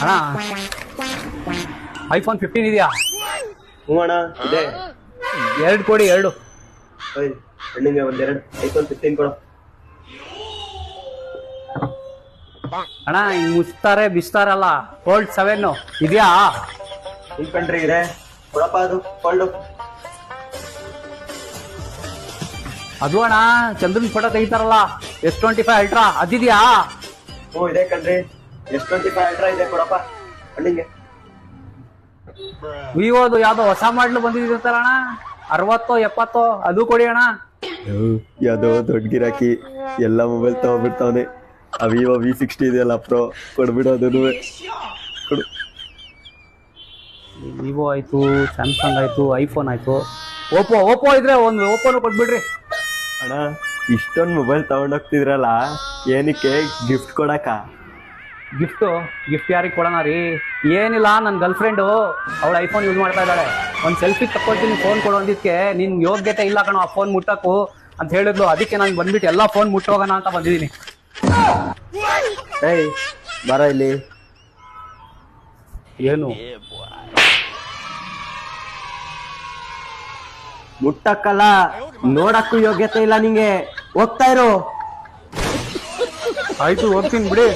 ಅಣ್ಣ iPhone fifteen ಇದೆಯಾ? ಹ್ಞೂ ಅಣ್ಣ ಇದೆ. ಎರಡು ಕೊಡಿ ಎರಡು. ಓಯ್ ಒಂದ್ ಒಂದೆರಡು. ಐಫೋನ್ ಫಿಫ್ಟೀನ್ ಕೊಡು. ಅಣ್ಣ ಹಿಂಗ್ ಮುಚ್ತಾರೆ ಬಿಸ್ತಾರಲ್ಲ ಫೋಲ್ಡ್ ಸೆವೆನ್ ಇದೆಯಾ? ಕಂಡ್ರಿ ಇದೆ. ಕೊಡಪ್ಪ ಅದು ಫೋಲ್ಡು ಅದು ಅಣ್ಣ ಚಂದ್ರನ್ ಫೋಟೋ ತೆಗಿತಾರಲ್ಲ? ಎಸ್ ಟ್ವೆಂಟಿ ಫೈವ್ ಅಲ್ಟ್ರಾ ಅದಿದ್ಯಾ? ಹ್ಞೂ ಇದೆ ಕಣ್ರಿ ಅಲ್ಟ್ರಾ ಇದೆ ಕೊಡಪ್ಪ? ವಿವೋದು ಯಾವ್ದೋ ಹೊಸ ಮಾಡ್ಲು ಅಣ್ಣ ಅರವತ್ತೋ ಎಪ್ಪತ್ತೋ ಅದು ಕೊಡಿ ಅಣ್ಣ. ಯಾವುದೋ ದೊಡ್ಡ ಗಿರಾಕಿ ಎಲ್ಲ ಮೊಬೈಲ್ ತಗೊಂಡ್ಬಿಡ್ತಾವನೆ. ಆ ವಿವೋ ವಿ ಸಿಕ್ಸ್ಟಿ ಇದೆಯಲ್ಲ ಪ್ರೋ ಕೊಡ್ಬಿಡು ಅದನ್ನು. ಕೊಡು. ವಿವೋ ಆಯ್ತು ಸ್ಯಾಮ್ಸಂಗ್ ಆಯ್ತು ಐಫೋನ್ ಆಯ್ತು. ಓಪೋ ಓಪೋ ಇದ್ರೆ ಒಂದು ಓಪೋನು ಕೊಟ್ಬಿಡ್ರಿ. ಅಣ್ಣ ಇಷ್ಟೊಂದು ಮೊಬೈಲ್ ತಗೊಂಡೋಗ್ತಿದ್ರಲ್ಲ ಏನಕ್ಕೆ ಗಿಫ್ಟ್ ಕೊಡಕ ಗಿಫ್ಟು ಗಿಫ್ಟ್ ಯಾರಿಗೆ ಕೊಡೋಣ ರೀ? ಏನಿಲ್ಲ ನನ್ನ ಗರ್ಲ್ ಫ್ರೆಂಡು ಅವಳು ಐಫೋನ್ ಯೂಸ್ ಮಾಡ್ತಾ ಇದ್ದಾಳೆ. ಒಂದು ಸೆಲ್ಫಿ ತಕ್ಕೊಳ್ತೀನಿ ಫೋನ್ ಕೊಡೋ ಅಂದಿದ್ದಕ್ಕೆ ನಿನ್ ಯೋಗ್ಯತೆ ಇಲ್ಲ ಕಣೋ, ಆ ಫೋನ್ ಮುಟ್ಟಕ್ಕೂ ಅಂತ ಹೇಳಿದ್ಲು. ಅದಕ್ಕೆ ನಾನು ಬಂದ್ಬಿಟ್ಟು ಎಲ್ಲ ಫೋನ್ ಮುಟ್ಟೋಗೋಣ ಅಂತ ಬಂದಿದ್ದೀನಿ. ಏಯ್, ಬರ ಇಲ್ಲಿ. ಏನು? ಮುಟ್ಟಕ್ಕಲ್ಲ, ನೋಡಕ್ಕೂ ಯೋಗ್ಯತೆ ಇಲ್ಲ ನಿಂಗೆ. ಹೋಗ್ತಾ ಇರು. ಆಯ್ತು ಹೋಗ್ತೀನಿ ಬಿಡಿ.